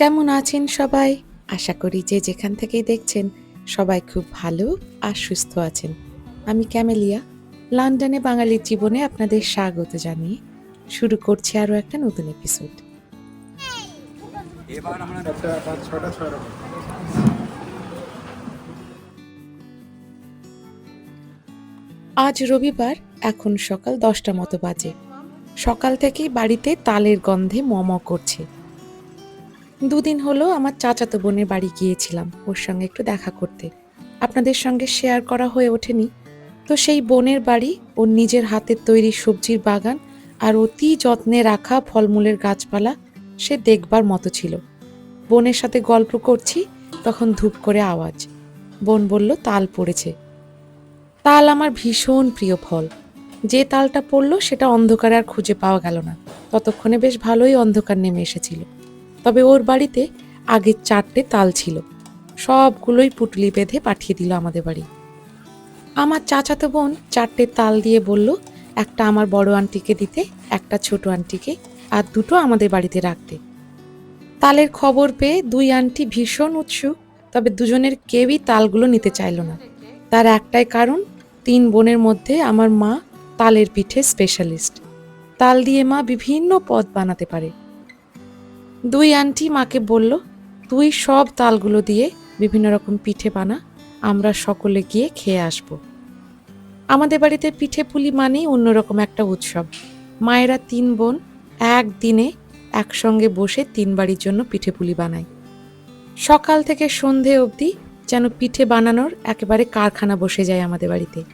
কেমন আছেন সবাই? আশা করি যে যেখান থেকেই দেখছেন সবাই খুব ভালো আর সুস্থ আছেন। আমি ক্যামেলিয়া লন্ডনে বাঙালির জীবনে আপনাদের স্বাগত জানিয়ে শুরু করছি আরও একটা নতুন এপিসোড আজ রবিবার এখন সকাল দশটা মতো বাজে। সকাল থেকেই বাড়িতে তালের গন্ধে মম করছে। দুদিন হলো আমার চাচাতো বোনের বাড়ি গিয়েছিলাম ওর সঙ্গে একটু দেখা করতে। আপনাদের সঙ্গে শেয়ার করা হয়ে ওঠেনি। তো সেই বোনের বাড়ি, ওর নিজের হাতের তৈরি সবজির বাগান আর অতি যত্নে রাখা ফলমূলের গাছপালা সে দেখবার মতো ছিল। বোনের সাথে গল্প করছি, তখন ধূপ করে আওয়াজ। বোন বলল, তাল পড়েছে। তাল আমার ভীষণ প্রিয় ফল। যে তালটা পড়ল সেটা অন্ধকারে আর খুঁজে পাওয়া গেল না। ততক্ষণে বেশ ভালোই অন্ধকার নেমে এসেছিল। তবে ওর বাড়িতে আগের চারটে তাল ছিল। সবগুলোই পুটলি বেঁধে পাঠিয়ে দিল আমাদের বাড়ি। আমার চাচাতো বোন চারটে তাল দিয়ে বলল, একটা আমার বড় আন্টিকে দিতে, একটা ছোট আন্টিকে, আর দুটো আমাদের বাড়িতে রাখতে। তালের খবর পেয়ে দুই আন্টি ভীষণ উৎসুক, তবে দুজনের কেউই তালগুলো নিতে চাইলো না। তার একটাই কারণ, তিন বোনের মধ্যে আমার মা তালের পিঠে স্পেশালিস্ট তাল দিয়ে মা বিভিন্ন পদ বানাতে পারে। দুই আন্টি মাকে বলল, তুই সব তালগুলো দিয়ে বিভিন্ন রকম পিঠে বানা, আমরা সকলে গিয়ে খেয়ে আসব। আমাদের বাড়িতে পিঠে পুলি মানেই অন্যরকম একটা উৎসব। মায়েরা তিন বোন একদিনে একসঙ্গে বসে তিন বাড়ির জন্য পিঠে পুলি বানায়। সকাল থেকে সন্ধে অবধি যেন পিঠে বানানোর একেবারে কারখানা বসে যায় আমাদের বাড়িতে।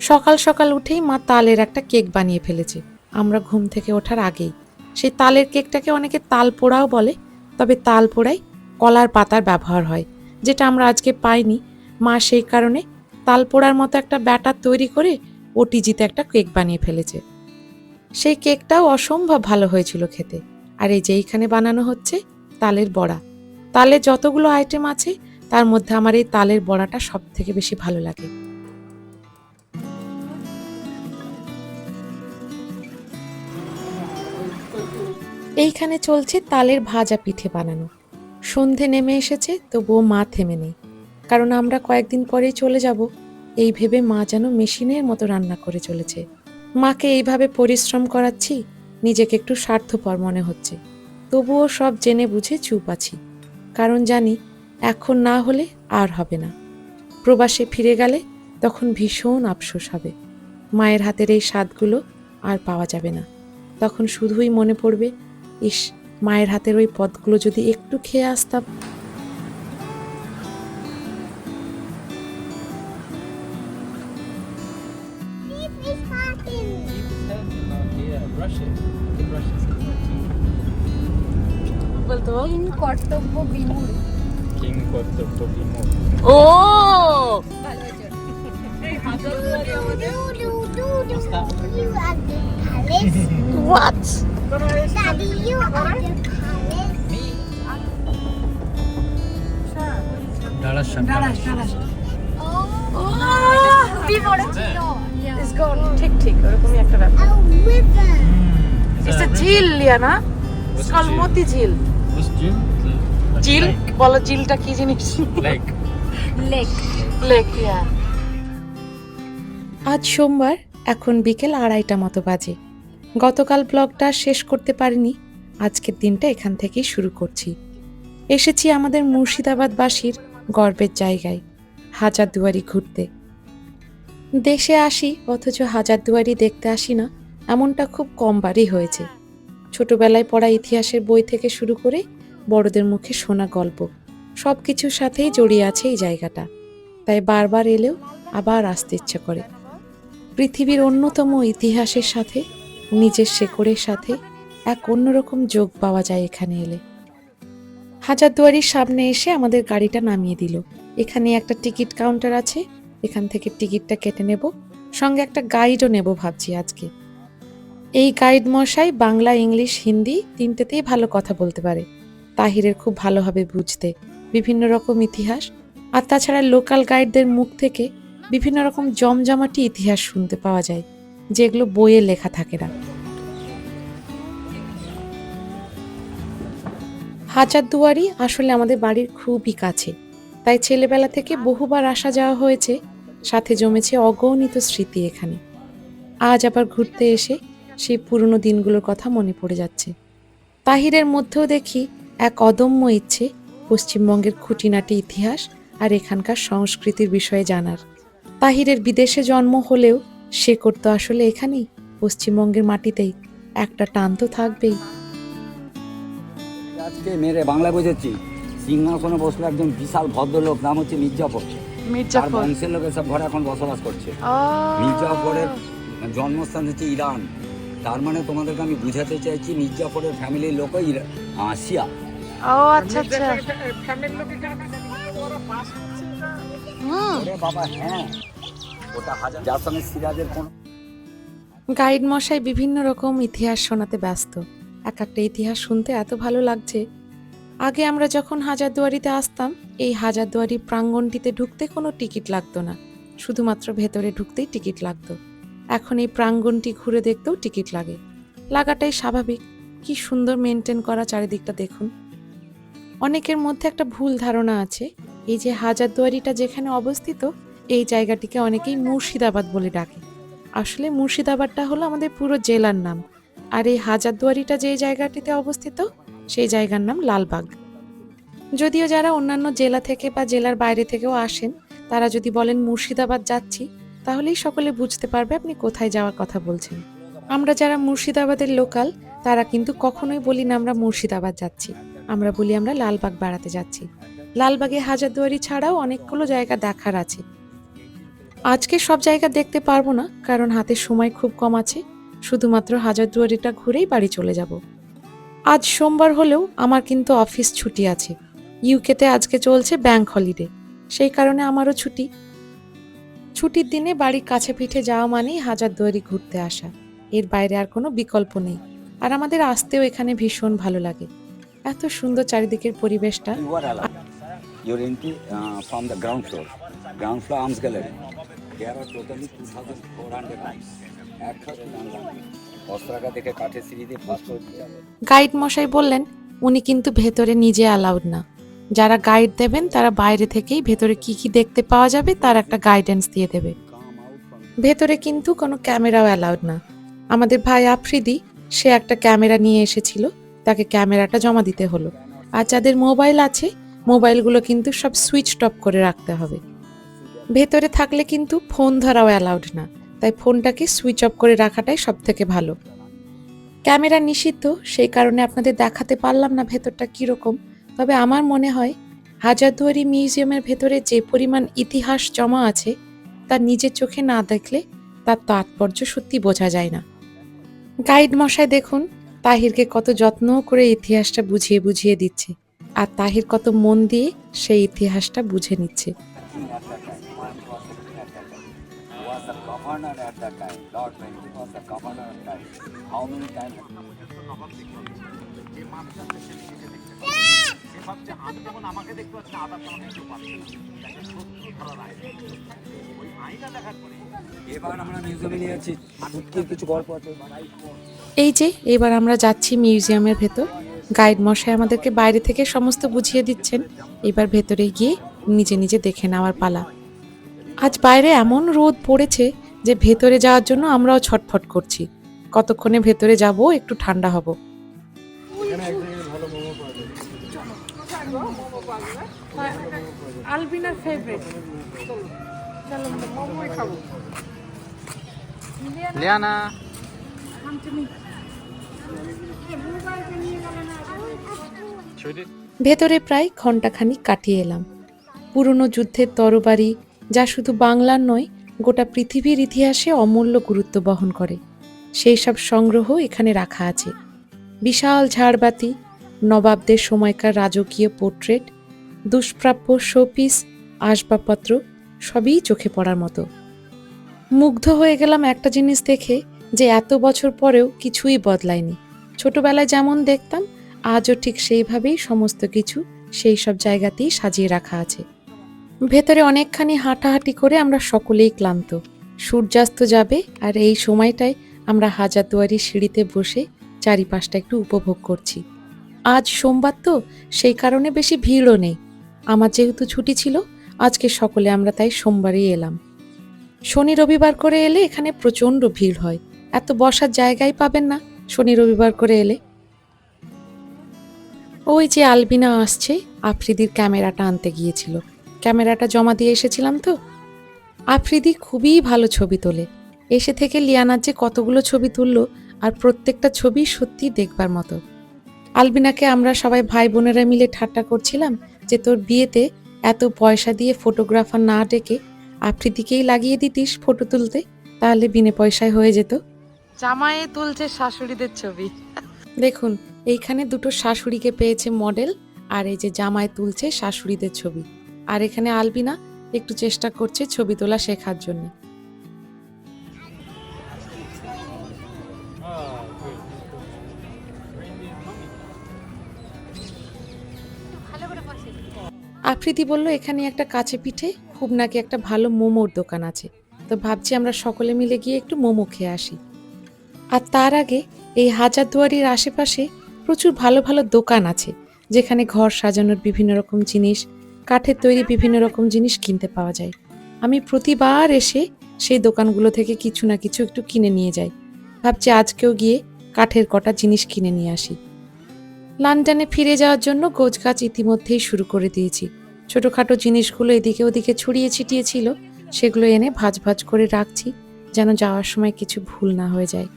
সকাল সকাল উঠেই মা তালের একটা কেক বানিয়ে ফেলেছে। আমরা ঘুম থেকে ওঠার আগেই সেই তালের কেকটাকে অনেকে তাল পোড়াও বলে, তবে তাল পোড়াই কলার পাতার ব্যবহার হয়, যেটা আমরা আজকে পাইনি। মা সেই কারণে তাল পোড়ার মতো একটা ব্যাটার তৈরি করে ওটিজিতে একটা কেক বানিয়ে ফেলেছে। সেই কেকটাও অসম্ভব ভালো হয়েছিল খেতে। আর এই যে এইখানে বানানো হচ্ছে তালের বড়া। তালের যতগুলো আইটেম আছে, তার মধ্যে আমার এই তালের বড়াটা সব থেকে বেশি ভালো লাগে। এইখানে চলছে তালের ভাজা পিঠে বানানো। সন্ধে নেমে এসেছে, তবুও মা থেমে নেই। কারণ আমরা কয়েকদিন পরেই চলে যাব। এই ভেবে মা যেন মেশিনের মতো রান্না করে চলেছে। মাকে এইভাবে পরিশ্রম করাচ্ছি, নিজেকে একটু স্বার্থপর মনে হচ্ছে। তবুও সব জেনে বুঝে চুপ আছি। কারণ জানি, এখন না হলে আর হবে না। প্রবাসে ফিরে গেলে তখন ভীষণ আফসোস হবে। মায়ের হাতের এই স্বাদগুলো আর পাওয়া যাবে না। তখন শুধুই মনে পড়বে ইস মায়ের হাতের ওই পদগুলো যদি একটু খেয়ে আসতাম। বলতো কর্তব্য বিমূঢ়। কিং কর্তব্য বিমুখ ও what Daddy, you are the ঠিক ঠিক ওরকমই একটা ব্যাপার। A river. ইটস এ ঝিল লিয়ানা মতি ঝিল। ঝিল? বলো ঝিলটা কি জিনিস? Lake. লেক ইয়া আজ সোমবার এখন বিকেল আড়াইটা মতো বাজে। গতকাল ব্লগটা শেষ করতে পারিনি। আজকের দিনটা এখান থেকেই শুরু করছি। এসেছি আমাদের মুর্শিদাবাদবাসীর গর্বের জায়গায়, হাজারদুয়ারি ঘুরতে। দেশে আসি, অথচ হাজারদুয়ারি দেখতে আসি না, এমনটা খুব কমবারই হয়েছে। ছোটবেলায় পড়া ইতিহাসের বই থেকে শুরু করে বড়দের মুখে শোনা গল্প সব কিছুর সাথেই জড়িয়ে আছে এই জায়গাটা। তাই বারবার এলেও আবার আসতে ইচ্ছে করে। পৃথিবীর অন্যতম ইতিহাসের সাথে নিজের শেকড়ের সাথে এক অন্যরকম যোগ পাওয়া যায় এখানে এলে। হাজারদুয়ারির সামনে এসে আমাদের গাড়িটা নামিয়ে দিল। এখানে একটা টিকিট কাউন্টার আছে, এখান থেকে টিকিটটা কেটে নেব। সঙ্গে একটা গাইডও নেব ভাবছি আজকে। এই গাইড মশাই বাংলা, ইংলিশ, হিন্দি তিনটেতেই ভালো কথা বলতে পারে। তাহিরের খুব ভালো হবে বুঝতে। বিভিন্ন রকম ইতিহাস। আর তাছাড়া লোকাল গাইডদের মুখ থেকে বিভিন্ন রকম জমজমাটি ইতিহাস শুনতে পাওয়া যায়। যেগুলো বইয়ে লেখা থাকে না। হাজারদুয়ারি আসলে আমাদের বাড়ির খুবই কাছে। তাই ছেলেবেলা থেকে বহুবার আসা যাওয়া হয়েছে, সাথে জমেছে অগণিত স্মৃতি এখানে। আজ আবার ঘুরতে এসে সেই পুরনো দিনগুলোর কথা মনে পড়ে যাচ্ছে। তাহিরের মধ্যেও দেখি এক অদম্য ইচ্ছে পশ্চিমবঙ্গের খুঁটিনাটি ইতিহাস আর এখানকার সংস্কৃতির বিষয়ে জানার। তাহিরের বিদেশে জন্ম হলেও সে করতো আসলে এখানেই পশ্চিমবঙ্গের মাটিতেই একটা টান তো থাকবেই। আজকে মেরে বাংলা বুঝেছি সিংহাসনে বসল একজন বিশাল ভদ্রলোক নাম হচ্ছে মির্জাফর। তার বংশের লোক এসব ঘরে এখন বসবাস করছে। মির্জাফরের জন্মস্থান হচ্ছে ইরান। তার মানে তোমাদেরকে আমি বুঝাতে চাইছি মির্জাফরের ফ্যামিলির লোক আসিয়া। ও আচ্ছা আচ্ছা। ওরে বাবা হ্যাঁ। যার সঙ্গে সিরাজের কোন গাইড মশাই বিভিন্ন রকম ইতিহাস শোনাতে ব্যস্ত। এক একটা ইতিহাস শুনতে এত ভালো লাগছে। আগে আমরা যখন হাজারদুয়ারিতে আসতাম, এই হাজারদুয়ারি প্রাঙ্গণটিতে ঢুকতে কোনো টিকিট লাগতো না। শুধুমাত্র ভেতরে ঢুকতেই টিকিট লাগতো। এখন এই প্রাঙ্গণটি ঘুরে দেখতেও টিকিট লাগে। লাগাটাই স্বাভাবিক। কি সুন্দর মেনটেন করা চারিদিকটা দেখুন। অনেকের মধ্যে একটা ভুল ধারণা আছে। এই যে হাজারদুয়ারিটা যেখানে অবস্থিত এই জায়গাটিকে অনেকেই মুর্শিদাবাদ বলে ডাকে। আসলে মুর্শিদাবাদটা হলো আমাদের পুরো জেলার নাম। আর এই হাজারদুয়ারিটা যে জায়গাটিতে অবস্থিত, সেই জায়গার নাম লালবাগ। যদিও যারা অন্যান্য জেলা থেকে বা জেলার বাইরে থেকেও আসেন, তারা যদি বলেন মুর্শিদাবাদ যাচ্ছি, তাহলেই সকলে বুঝতে পারবে আপনি কোথায় যাওয়ার কথা বলছেন। আমরা যারা মুর্শিদাবাদের লোকাল, তারা কিন্তু কখনোই বলি না আমরা মুর্শিদাবাদ যাচ্ছি। আমরা বলি আমরা লালবাগ বেড়াতে যাচ্ছি। লালবাগে হাজারদুয়ারি ছাড়াও অনেকগুলো জায়গা দেখার আছে। আজকে সব জায়গা দেখতে পারব না, কারণ হাতে সময় খুব কম আছে। শুধুমাত্র হাজারদুয়ারিটা ঘুরেই বাড়ি চলে যাব। আজ সোমবার হলেও আমার কিন্তু অফিস ছুটি আছে। ইউকেতে আজকে চলছে ব্যাংক হলিডে, সেই কারণে আমারও ছুটি। ছুটির দিনে বাড়ির কাছে পিঠে যাওয়া মানেই হাজারদুয়ারি ঘুরতে আসা। এর বাইরে আর কোনো বিকল্প নেই। আর আমাদের আসতেও এখানে ভীষণ ভালো লাগে। এত সুন্দর চারিদিকের পরিবেশটা। অস্ত্রাগা সিঁড়ি দিয়ে গাইড মশাই বললেন, উনি কিন্তু ভেতরে নিজে অ্যালাউড না। যারা গাইড দেবেন, তারা বাইরে থেকেই ভেতরে কি কি দেখতে পাওয়া যাবে, তার একটা গাইডেন্স দিয়ে দেবে। ভেতরে কিন্তু কোনো ক্যামেরাও অ্যালাউড না। আমাদের ভাই আফ্রিদি, সে একটা ক্যামেরা নিয়ে এসেছিল। তাকে ক্যামেরাটা জমা দিতে হলো। আর যাদের মোবাইল আছে মোবাইলগুলো কিন্তু সব সুইচ টপ করে রাখতে হবে। ভেতরে থাকলে কিন্তু ফোন ধরাও অ্যালাউড না। তাই ফোনটাকে সুইচ অফ করে রাখাটাই সব থেকে ভালো। ক্যামেরা নিষিদ্ধ, সেই কারণে আপনাদের দেখাতে পারলাম না ভেতরটা কীরকম। তবে আমার মনে হয়, হাজারদুয়ারি মিউজিয়ামের ভেতরে যে পরিমাণ ইতিহাস জমা আছে, তা নিজের চোখে না দেখলে তার তাৎপর্য সত্যি বোঝা যায় না। গাইড মশাই দেখুন, তাহিরকে কত যত্ন করে ইতিহাসটা বুঝিয়ে বুঝিয়ে দিচ্ছে, আর তাহির কত মন দিয়ে সেই ইতিহাসটা বুঝে নিচ্ছে। Governor at that time. Lord Bentinck was the governor at that time. How many times? এবার আমরা এই যে, এবার আমরা যাচ্ছি মিউজিয়ামের ভেতর গাইড মশাই আমাদেরকে বাইরে থেকে সমস্ত বুঝিয়ে দিচ্ছেন এবার ভেতরে গিয়ে নিজে নিজে দেখে নেওয়ার পালা আজ বাইরে এমন রোদ পড়েছে যে ভেতরে যাওয়ার জন্য আমরাও ছটফট করছি। কতক্ষণে ভেতরে যাব একটু ঠান্ডা হব। এখানে এক জায়গায় ভালো মোমো পাওয়া যায় আলবিনার ফেভারিট লিয়ানা। ভেতরে প্রায় ঘন্টাখানিক কাটিয়ে এলাম। পুরনো যুদ্ধের তরবারি যা শুধু বাংলার নয় গোটা পৃথিবীর ইতিহাসে অমূল্য গুরুত্ব বহন করে। সেই সব সংগ্রহ এখানে রাখা আছে। বিশাল ঝাড়বাতি, নবাবদের সময়কার রাজকীয় পোর্ট্রেট, দুষ্প্রাপ্য শোপিস, আসবাবপত্র, সবই চোখে পড়ার মতো। মুগ্ধ হয়ে গেলাম একটা জিনিস দেখে যে এত বছর পরেও কিছুই বদলায়নি। ছোটবেলায় যেমন দেখতাম, আজও ঠিক সেইভাবেই সমস্ত কিছু সেই সব জায়গাতেই সাজিয়ে রাখা আছে। ভেতরে অনেকখানি হাঁটাহাঁটি করে আমরা সকলেই ক্লান্ত। সূর্যাস্ত যাবে আর এই সময়টায় আমরা হাজারদুয়ারি সিঁড়িতে বসে চারিপাশটা একটু উপভোগ করছি। আজ সোমবার তো, সেই কারণে বেশি ভিড়ও নেই। আমার যেহেতু ছুটি ছিল, আজকে সকলে আমরা তাই সোমবারই এলাম। শনি রবিবার করে এলে এখানে প্রচণ্ড ভিড় হয়। এত বসার জায়গাই পাবেন না শনি রবিবার করে এলে। ওই যে আলবিনা আসছে, আফ্রিদির ক্যামেরাটা আনতে গিয়েছিল। ক্যামেরাটা জমা দিয়ে এসেছিলাম তো। আফ্রিদি খুবই ভালো ছবি তোলে। এসে থেকে লিয়ানার যে কতগুলো ছবি তুললো আর প্রত্যেকটা ছবি সত্যি দেখবার মতো। আলবিনাকে আমরা সবাই ভাই বোনেরা মিলে ঠাট্টা করছিলাম যে তোর বিয়েতে এত পয়সা দিয়ে ফটোগ্রাফার না ডেকে আফ্রিদিকেই লাগিয়ে দিতিস ফটো তুলতে তাহলে বিনে পয়সায় হয়ে যেত। জামায়ে তুলছে শাশুড়িদের ছবি। দেখুন এইখানে দুটো শাশুড়িকে পেয়েছে মডেল আর এই যে জামায় তুলছে শাশুড়িদের ছবি। আর এখানে আলবিনা একটু চেষ্টা করছে ছবি তোলা শেখার জন্য। আফ্রিদি বলল, এখানে একটা কাছে পিঠে খুব নাকি একটা ভালো মোমোর দোকান আছে। তো ভাবছি আমরা সকলে মিলে গিয়ে একটু মোমো খেয়ে আসি। আর তার আগে এই হাজারদুয়ারির আশেপাশে প্রচুর ভালো ভালো দোকান আছে, যেখানে ঘর সাজানোর বিভিন্ন রকম জিনিস কাঠের তৈরি বিভিন্ন রকম জিনিস কিনতে পাওয়া যায়। আমি প্রতিবার এসে সেই দোকানগুলো থেকে কিছু না কিছু একটু কিনে নিয়ে যাই। ভাবছি আজকেও গিয়ে কাঠের কটা জিনিস কিনে নিয়ে আসি। লন্ডনে ফিরে যাওয়ার জন্য গোছগাছ ইতিমধ্যেই শুরু করে দিয়েছি। ছোটোখাটো জিনিসগুলো এদিকে ওদিকে ছড়িয়ে ছিটিয়ে ছিল, সেগুলো এনে ভাজ ভাজ করে রাখছি যেন যাওয়ার সময় কিছু ভুল না হয়ে যায়।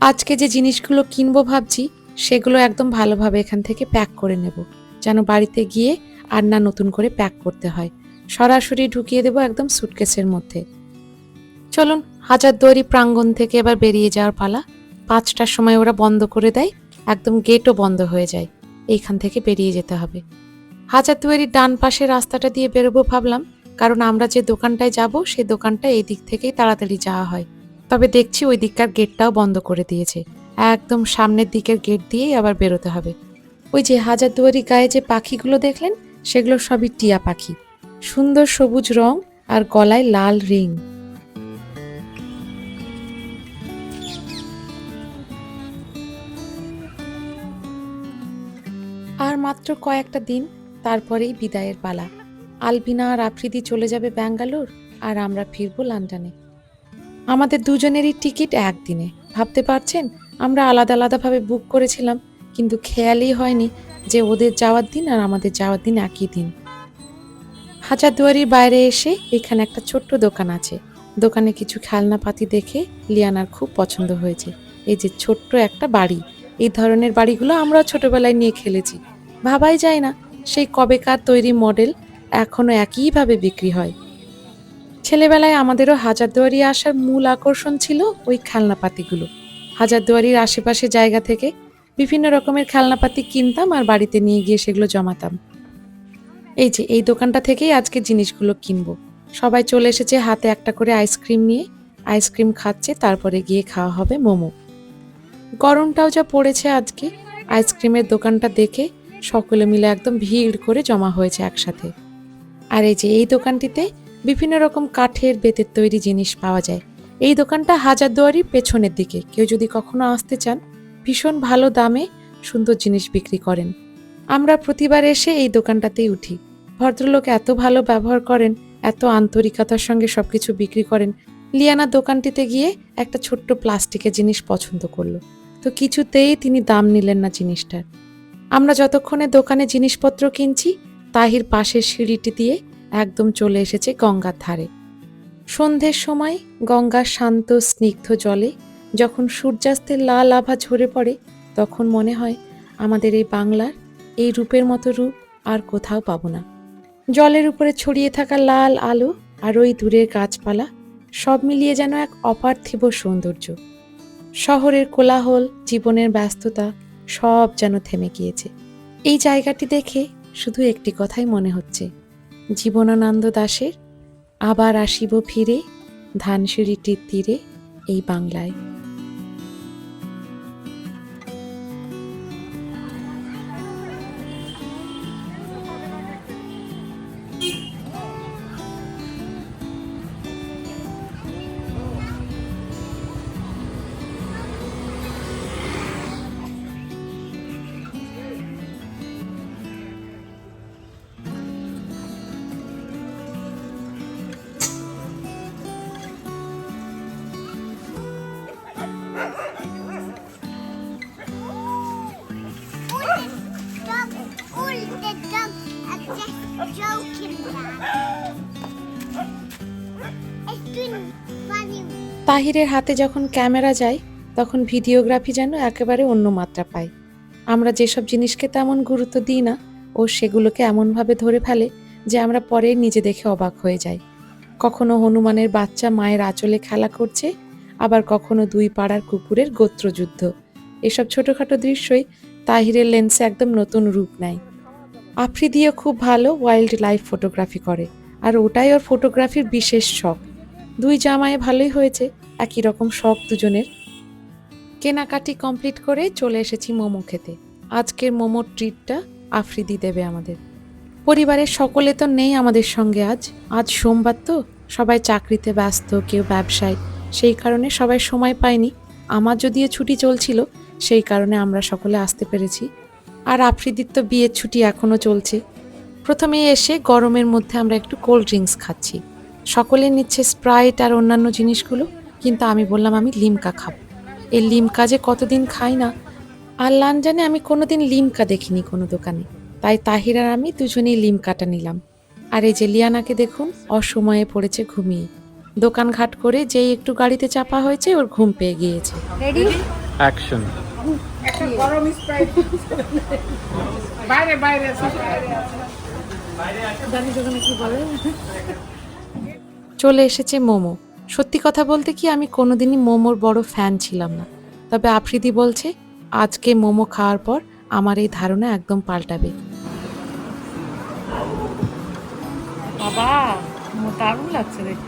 আজকে যে জিনিসগুলো কিনবো ভাবছি, সেগুলো একদম ভালোভাবে এখান থেকে প্যাক করে নেব, যেন বাড়িতে গিয়ে আর না নতুন করে প্যাক করতে হয়। সরাসরি ঢুকিয়ে দেবো একদম সুটকেসের মধ্যে। চলুন হাজারদুয়ারি প্রাঙ্গণ থেকে এবার বেরিয়ে যাওয়ার পালা। পাঁচটার সময় ওরা বন্ধ করে দেয়, একদম গেটও বন্ধ হয়ে যায়। এইখান থেকে বেরিয়ে যেতে হবে। হাজারদুয়ারির ডান পাশে রাস্তাটা দিয়ে বেরোবো ভাবলাম, কারণ আমরা যে দোকানটায় যাব সেই দোকানটা এই দিক থেকেই তাড়াতাড়ি যাওয়া হয়। তবে দেখছি ওই দিককার গেটটাও বন্ধ করে দিয়েছে। একদম সামনের দিকের গেট দিয়েই আবার বেরোতে হবে। ওই যে হাজারদুয়ারি গায়ে যে পাখিগুলো দেখলেন সেগুলো সবই টিয়া পাখি। সুন্দর সবুজ রং আর গলায় লাল রিং। আর মাত্র কয়েকটা দিন তারপরেই বিদায়ের পালা। আলবিনা আর আফ্রিদি চলে যাবে ব্যাঙ্গালোর আর আমরা ফিরবো লন্ডনে। আমাদের দুজনেরই টিকিট একদিনে। ভাবতে পারছেন? আমরা আলাদা আলাদাভাবে বুক করেছিলাম। কিন্তু খেয়ালই হয়নি যে ওদের যাওয়ার দিন আর আমাদের যাওয়ার দিন একই দিন। হাজারদুয়ারির বাইরে এসে এখানে একটা ছোট্ট দোকান আছে। দোকানে কিছু খেলনাপাতি দেখে লিয়ানার খুব পছন্দ হয়েছে। এই যে ছোট্ট একটা বাড়ি। এই ধরনের বাড়িগুলো আমরাও ছোটবেলায় নিয়ে খেলেছি। ভাবাই যায় না সেই কবেকার তৈরি মডেল এখনও একইভাবে বিক্রি হয়। ছেলেবেলায় আমাদেরও হাজারদুয়ারি আসার মূল আকর্ষণ ছিল ওই খেলনাপাতিগুলো। হাজারদুয়ারির আশেপাশে জায়গা থেকে বিভিন্ন রকমের খেলনাপাতি কিনতাম আর বাড়িতে নিয়ে গিয়ে সেগুলো জমাতাম। এই যে, এই দোকানটা থেকেই আজকে জিনিসগুলো কিনবো। সবাই চলে এসেছে হাতে একটা করে আইসক্রিম নিয়ে। আইসক্রিম খাচ্ছে, তারপরে গিয়ে খাওয়া হবে মোমো। গরমটাও যা পড়েছে আজকে, আইসক্রিমের দোকানটা দেখে সকলে মিলে একদম ভিড় করে জমা হয়েছে একসাথে। আর এই যে, এই দোকানটিতে বিভিন্ন রকম কাঠের বেতের তৈরি জিনিস পাওয়া যায়। এই দোকানটা হাজারদুয়ারির পেছনের দিকে। কেউ যদি কখনো আসতে চান ভীষণ ভালো দামে সুন্দর জিনিস বিক্রি করেন। আমরা প্রতিবার এসে এই দোকানটাতেই উঠি। ভদ্রলোক এত ভালো ব্যবহার করেন, এত আন্তরিকতার সঙ্গে সবকিছু বিক্রি করেন। লিয়ানা দোকানটিতে গিয়ে একটা ছোট্ট প্লাস্টিকের জিনিস পছন্দ করল। তো কিছুতেই তিনি দাম নিলেন না জিনিসটার। আমরা যতক্ষণে দোকানে জিনিসপত্র কিনছি, তাহির পাশের সিঁড়িটি দিয়ে একদম চলে এসেছে গঙ্গার ধারে। সন্ধ্যের সময় গঙ্গার শান্ত, স্নিগ্ধ জলে যখন সূর্যাস্তের লাল আভা ঝরে পড়ে, তখন মনে হয় আমাদের এই বাংলার এই রূপের মতো রূপ আর কোথাও পাবো না। জলের উপরে ছড়িয়ে থাকা লাল আলো আর ওই দূরের গাছপালা সব মিলিয়ে যেন এক অপার্থিব সৌন্দর্য। শহরের কোলাহল, জীবনের ব্যস্ততা সব যেন থেমে গিয়েছে। এই জায়গাটি দেখে শুধু একটি কথাই মনে হচ্ছে, জীবনানন্দ দাশের আবার আসিব ফিরে ধানসিঁড়িটির তীরে এই বাংলায়। তাহিরের হাতে যখন ক্যামেরা যায়, তখন ভিডিওগ্রাফি যেন একেবারে অন্য মাত্রা পায়। আমরা যেসব জিনিসকে তেমন গুরুত্ব দিই না, ও সেগুলোকে এমনভাবে ধরে ফেলে যে আমরা পরে নিজে দেখে অবাক হয়ে যাই। কখনো হনুমানের বাচ্চা মায়ের আঁচলে খেলা করছে, আবার কখনো দুই পাড়ার কুকুরের গোত্রযুদ্ধ। এসব ছোটোখাটো দৃশ্যই তাহিরের লেন্সে একদম নতুন রূপ নেয়। আফ্রিদিও খুব ভালো ওয়াইল্ড লাইফ ফটোগ্রাফি করে, আর ওটাই ওর ফটোগ্রাফির বিশেষ শখ। দুই জামায় ভালোই হয়েছে, একই রকম শখ দুজনের। কেনাকাটি কমপ্লিট করে চলে এসেছি মোমো খেতে। আজকের মোমোর ট্রিটটা আফ্রিদি দেবে আমাদের। পরিবারের সকলে তো নেই আমাদের সঙ্গে আজ। আজ সোমবার তো, সবাই চাকরিতে ব্যস্ত, কেউ ব্যবসায়। সেই কারণে সবাই সময় পায়নি। আমার যদিও ছুটি চলছিল, সেই কারণে আমরা সকলে আসতে পেরেছি। আর আফ্রিদির তো বিয়ের ছুটি এখনও চলছে। প্রথমে এসে গরমের মধ্যে আমরা একটু কোল্ড ড্রিঙ্কস খাচ্ছি। সকলে নিচ্ছে স্প্রাইট আর অন্যান্য জিনিসগুলো কিন্তু আমি বললাম আমি লিমকা খাব। এই লিমকা যে কতদিন খাই না আর জানে আমি কোনোদিন লিমকা দেখিনি কোনো দোকানে। তাই তাহির আর আমি দুজনেই লিমকাটা নিলাম। আর এই যে লিয়ানাকে দেখুন অসময়ে পড়েছে ঘুমিয়ে। দোকান ঘাট করে যেই একটু গাড়িতে চাপা হয়েছে ওর ঘুম পেয়ে গিয়েছে। রেডি অ্যাকশন চলে এসেছে মোমো। সত্যি কথা বলতে কি, আমি কোনোদিনই মোমোর বড় ফ্যান ছিলাম না। তবে আফ্রিদি বলছে, আজকে মোমো খাওয়ার পর আমার এই ধারণা একদম পাল্টাবে। বাবা দারুণ লাগছে দেখতে।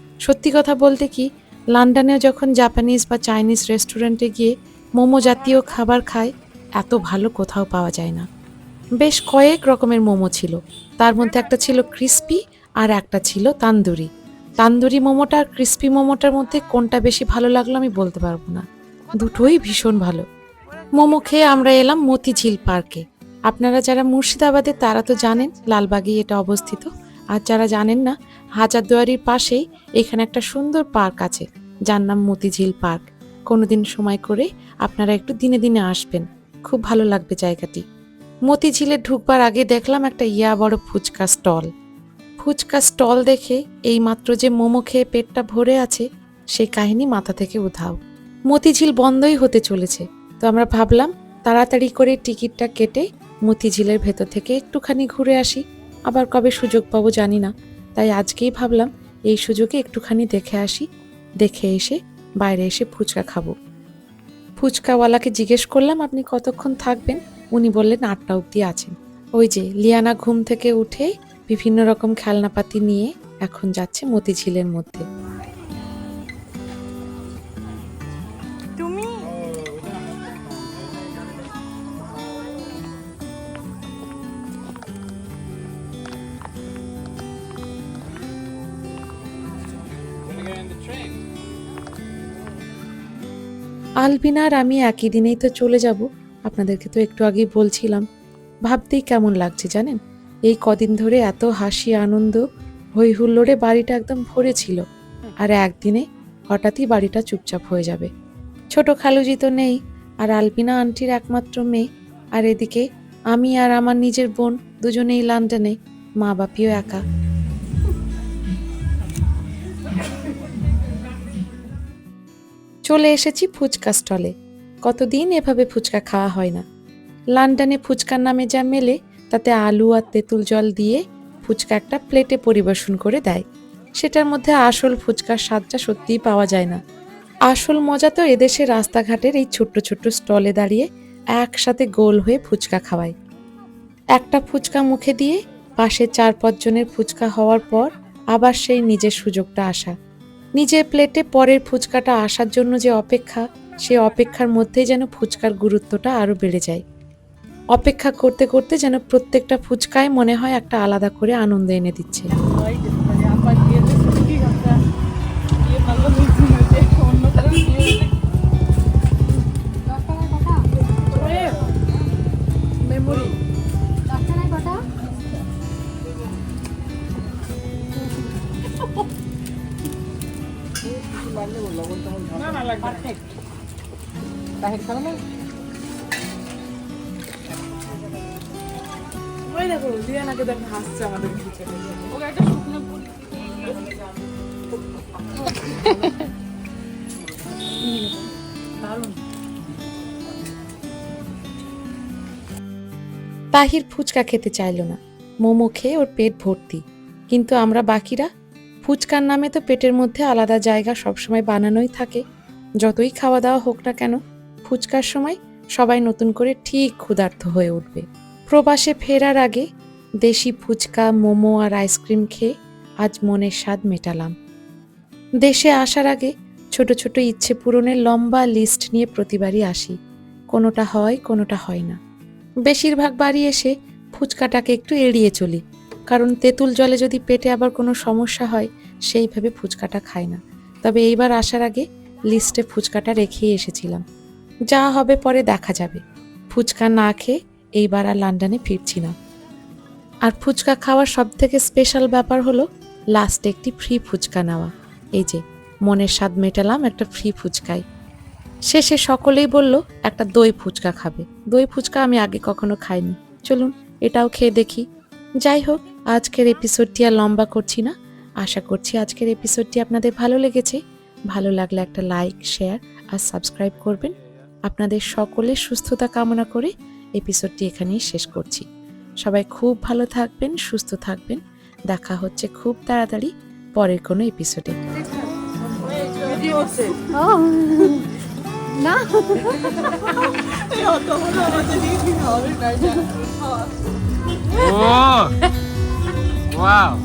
সত্যি কথা বলতে কি, লন্ডনে যখন জাপানিজ বা চাইনিজ রেস্টুরেন্টে গিয়ে মোমো জাতীয় খাবার খায়, এত ভালো কোথাও পাওয়া যায় না। বেশ কয়েক রকমের মোমো ছিল। তার মধ্যে একটা ছিল ক্রিস্পি আর একটা ছিল তান্দুরি। তান্দুরি মোমোটা আর ক্রিস্পি মোমোটার মধ্যে কোনটা বেশি ভালো লাগল আমি বলতে পারব না। দুটোই ভীষণ ভালো। মোমো খেয়ে আমরা এলাম মতিঝিল পার্কে। আপনারা যারা মুর্শিদাবাদে তারা তো জানেন লালবাগেই এটা অবস্থিত। আর যারা জানেন না হাজারদুয়ারির পাশেই এখানে একটা সুন্দর পার্ক আছে, যার নাম মতিঝিল পার্ক। কোনোদিন সময় করে আপনারা একটু দিনে দিনে আসবেন। খুব ভালো লাগবে জায়গাটি। মতিঝিলে ঢুকবার আগে দেখলাম একটা ইয়া বড় ফুচকা স্টল। ফুচকা স্টল দেখে এইমাত্র যে মোমো খেয়ে পেটটা ভরে আছে, সেই কাহিনী মাথা থেকে উধাও। মতিঝিল বন্ধই হতে চলেছে, তো আমরা ভাবলাম তাড়াতাড়ি করে টিকিটটা কেটে মতিঝিলের ভেতর থেকে একটুখানি ঘুরে আসি। আবার কবে সুযোগ পাবো জানি না। তাই আজকেই ভাবলাম এই সুযোগে একটুখানি দেখে আসি, দেখে এসে বাইরে এসে ফুচকা খাব। ফুচকাওয়ালাকে জিজ্ঞেস করলাম, আপনি কতক্ষণ থাকবেন? উনি বললেন, আটটা অবধি আছেন। ওই যে লিয়ানা ঘুম থেকে উঠে বিভিন্ন রকম খেলনাপাতি নিয়ে এখন যাচ্ছে মতিঝিলের মধ্যে। আলবিনা আর আমি একই দিনেই তো চলে যাব। আপনাদেরকে তো একটু আগেই বলছিলাম। ভাবতেই কেমন লাগছে জানেন? এই কদিন ধরে এত হাসি, আনন্দ হই হুল্লোড়ে বাড়িটা একদম ভরে ছিল। আর একদিনে হঠাৎই বাড়িটা চুপচাপ হয়ে যাবে। ছোট খালুজি তো নেই, আর আলবিনা আন্টির একমাত্র মেয়ে। আর এদিকে আমি আর আমার নিজের বোন দুজনেই লন্ডনে মা বাপিও একা। চলে এসেছি ফুচকা স্টলে। কতদিন এভাবে ফুচকা খাওয়া হয় না। লন্ডনে ফুচকার নামে যা মেলে, তাতে আলু আর তেঁতুল জল দিয়ে ফুচকা একটা প্লেটে পরিবেশন করে দেয়। সেটার মধ্যে আসল ফুচকার স্বাদটা সত্যিই পাওয়া যায় না। আসল মজা তো এদেশে রাস্তাঘাটের এই ছোট্ট ছোট্ট স্টলে দাঁড়িয়ে একসাথে গোল হয়ে ফুচকা খাওয়ায়। একটা ফুচকা মুখে দিয়ে পাশে চার পাঁচজনের ফুচকা হওয়ার পর আবার সেই নিজের সুযোগটা আসা। নিজের প্লেটে পরের ফুচকাটা আসার জন্য যে অপেক্ষা, সে অপেক্ষার মধ্যেই যেন ফুচকার গুরুত্বটা আরও বেড়ে যায়। অপেক্ষা করতে করতে যেন প্রত্যেকটা ফুচকায় মনে হয় একটা আলাদা করে আনন্দ এনে দিচ্ছে। হাসছে আমাদের পিছনে ওকে একটা শুকনো পুরি দারুণ। তাহির ফুচকা খেতে চাইলো না। মোমো খেয়ে ওর পেট ভর্তি। কিন্তু আমরা বাকিরা ফুচকার নামে তো পেটের মধ্যে আলাদা জায়গা সবসময় বানানোই থাকে। যতই খাওয়া দাওয়া হোক না কেন ফুচকার সময় সবাই নতুন করে ঠিক ক্ষুধার্ত হয়ে উঠবে। প্রবাসে ফেরার আগে দেশি ফুচকা, মোমো আর আইসক্রিম খেয়ে আজ মনের স্বাদ মেটালাম। দেশে আসার আগে ছোট ছোট ইচ্ছে পূরণের লম্বা লিস্ট নিয়ে প্রতিবারই আসি। কোনোটা হয় কোনোটা হয় না। বেশিরভাগ বাড়ি এসে ফুচকাটাকে একটু এড়িয়ে চলি, কারণ তেঁতুল জলে যদি পেটে আবার কোনো সমস্যা হয়, সেইভাবে ফুচকাটা খাই না। তবে এইবার আসার আগে লিস্টে ফুচকাটা রেখেই এসেছিলাম। যা হবে পরে দেখা যাবে। ফুচকা না খেয়ে এইবার আর লন্ডনে ফিরছি না। আর ফুচকা খাওয়ার সব থেকে স্পেশাল ব্যাপার হলো লাস্টে একটি ফ্রি ফুচকা নেওয়া। এই যে, মনের স্বাদ মেটালাম একটা ফ্রি ফুচকায়। শেষে সকলেই বলল, একটা দই ফুচকা খাবে। দই ফুচকা আমি আগে কখনো খাইনি। চলুন, এটাও খেয়ে দেখি। যাই হোক, আজকের এপিসোডটি আর লম্বা করছি না। আশা করছি আজকের এপিসোডটি আপনাদের ভালো লেগেছে। ভালো লাগলে একটা লাইক শেয়ার আর সাবস্ক্রাইব করবেন। আপনাদের সকলের সুস্থতা কামনা করে এপিসোডটি এখানেই শেষ করছি। সবাই খুব ভালো থাকবেন সুস্থ থাকবেন দেখা হচ্ছে খুব তাড়াতাড়ি পরের কোনো এপিসোডে না! Wow!